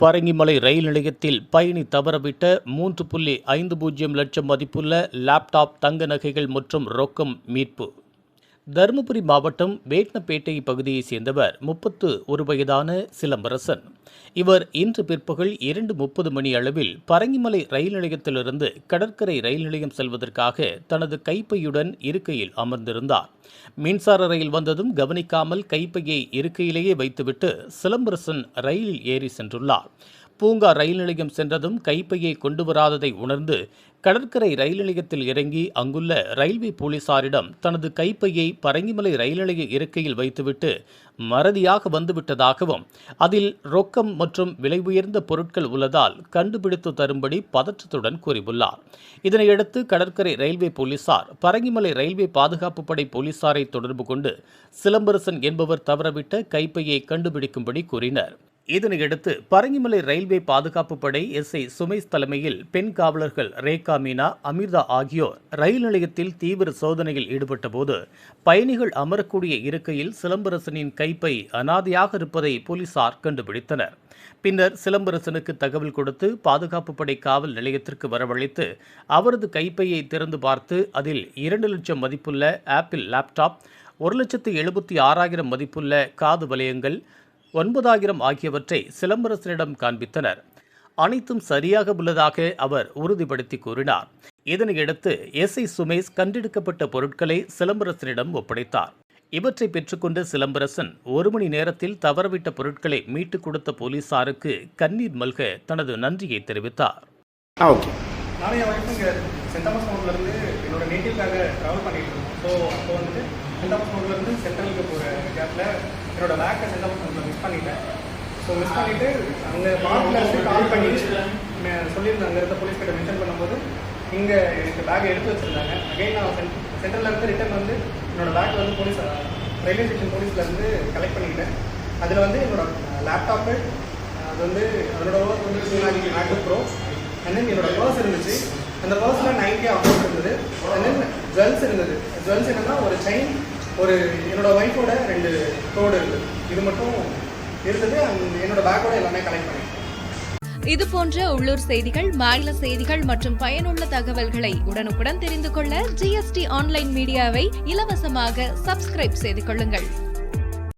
பரங்கிமலை ரயில் நிலையத்தில் பயணி தவறவிட்ட மூன்று புள்ளி ஐந்து பூஜ்ஜியம் லட்சம் மதிப்புள்ள லேப்டாப் தங்க நகைகள் மற்றும் ரொக்கம் மீட்பு. தருமபுரி மாவட்டம் வேட்னப்பேட்டை பகுதியைச் சேர்ந்தவர் முப்பத்து ஒரு வயதான சிலம்பரசன். இவர் இன்று பிற்பகல் இரண்டு முப்பது மணி அளவில் பரங்கிமலை ரயில் நிலையத்திலிருந்து கடற்கரை ரயில் நிலையம் செல்வதற்காக தனது கைப்பையுடன் இருக்கையில் அமர்ந்திருந்தார். மின்சார ரயில் வந்ததும் கவனிக்காமல் கைப்பையை இருக்கையிலேயே வைத்துவிட்டு சிலம்பரசன் ரயிலில் ஏறி சென்றுள்ளார். பூங்கா ரயில் நிலையம் சென்றதும் கைப்பையை கொண்டு வராததை உணர்ந்து கடற்கரை ரயில் நிலையத்தில் இறங்கி அங்குள்ள ரயில்வே போலீசாரிடம் தனது கைப்பையை பரங்கிமலை ரயில் நிலைய இருக்கையில் வைத்துவிட்டு மறதியாக வந்துவிட்டதாகவும் அதில் ரொக்கம் மற்றும் விலை உயர்ந்த பொருட்கள் உள்ளதால் கண்டுபிடித்து தரும்படி பதற்றத்துடன் கூறியுள்ளார். இதனையடுத்து கடற்கரை ரயில்வே போலீசார் பரங்கிமலை ரயில்வே பாதுகாப்பு படை போலீசாரை தொடர்பு கொண்டு சிலம்பரசன் என்பவர் தவறவிட்ட கைப்பையை கண்டுபிடிக்கும்படி கூறினர். இதனையடுத்து பரங்கிமலை ரயில்வே பாதுகாப்பு படை எஸ்ஐ சுமேஷ் தலைமையில் பெண் காவலர்கள் ரேகா மீனா அமிர்தா ஆகியோர் ரயில் நிலையத்தில் தீவிர சோதனையில் ஈடுபட்டபோது பயணிகள் அமரக்கூடிய இருக்கையில் சிலம்பரசனின் கைப்பை அனாதையாக இருப்பதை போலீசார் கண்டுபிடித்தனர். பின்னர் சிலம்பரசனுக்கு தகவல் கொடுத்து பாதுகாப்பு படை காவல் நிலையத்திற்கு வரவழைத்து அவரது கைப்பையை திறந்து பார்த்து அதில் இரண்டு லட்சம் மதிப்புள்ள ஆப்பிள் லேப்டாப் ஒரு லட்சத்து எழுபத்தி ஆறாயிரம் மதிப்புள்ள காது வலயங்கள் ஒன்பதாயிரம் ஆகியவற்றை சிலம்பரசனிடம் காண்பித்தனர். அனைத்தும் சரியாக உள்ளதாக அவர் உறுதிப்படுத்தி கூறினார். இதனையடுத்து எஸ்ஐ சுமேஷ் கண்டெடுக்கப்பட்ட பொருட்களை சிலம்பரசனிடம் ஒப்படைத்தார். இவற்றை பெற்றுக்கொண்ட சிலம்பரசன் ஒரு மணி நேரத்தில் தவறவிட்ட பொருட்களை மீட்டுக் கொடுத்த போலீசாருக்கு கண்ணீர் மல்க தனது நன்றியை தெரிவித்தார். ஆ ஓகே. நானும் என் ஒய்ஃபும் இங்கே சென்ட் தாமஸ் மவுண்ட்லேருந்து என்னோட நேட்டிவ்க்காக ட்ராவல் பண்ணிட்டு இருந்தோம். ஸோ அப்போ வந்துட்டு சென்ட் தாமஸ் மவுண்ட்லேருந்து சென்ட்ரலுக்கு போகிற கேப்பில் என்னோட பேக்கை சென்ட் கொஞ்சம் மிஸ் பண்ணிட்டேன். ஸோ மிஸ் பண்ணிவிட்டு அங்கே பார்க்கில் கால் பண்ணி சொல்லியிருந்தேன். அங்கே இருந்த போலீஸ் கிட்ட மென்ஷன் பண்ணும்போது இங்கே எனக்கு பேக் எடுத்து வச்சுருந்தாங்க. அகைன் நான் சென்ட் சென்ட்ரலில் இருந்து ரிட்டர்ன் வந்து என்னோட பேக் வந்து போலீஸ் ரயில்வே ஸ்டேஷன் போலீஸ்லேருந்து கலெக்ட் பண்ணிக்கிட்டேன். அதில் வந்து என்னோட லேப்டாப்பு அது வந்து அதனோட ஒர்க் வந்து டூ நாளைக்கு மேக்புக் ப்ரோ அண்ட் தென் என்னோட பர்ஸ் இருந்துச்சு. அந்த பர்ஸில் நைன் கே அமௌண்ட் இருந்தது. அண்ட் தென் ஜுவல்ஸ் இருந்தது. ஜுவல்ஸ் என்னன்னா ஒரு செயின் ஒரு என்னோடய ஒய்ஃபோட ரெண்டு தோடு இருந்தது இது மட்டும் இருந்தது and என்னோட பேக்கோட எல்லாமே கலெக்ட் பண்ணேன் இது போன்ற உள்ளூர் செய்திகள் மாநில செய்திகள் மற்றும் பயனுள்ள தகவல்களை உடனுக்குடன் தெரிந்து கொள்ள ஜிஎஸ்டி ஆன்லைன் மீடியாவை இலவசமாக சப்ஸ்கிரைப் செய்து கொள்ளுங்கள்.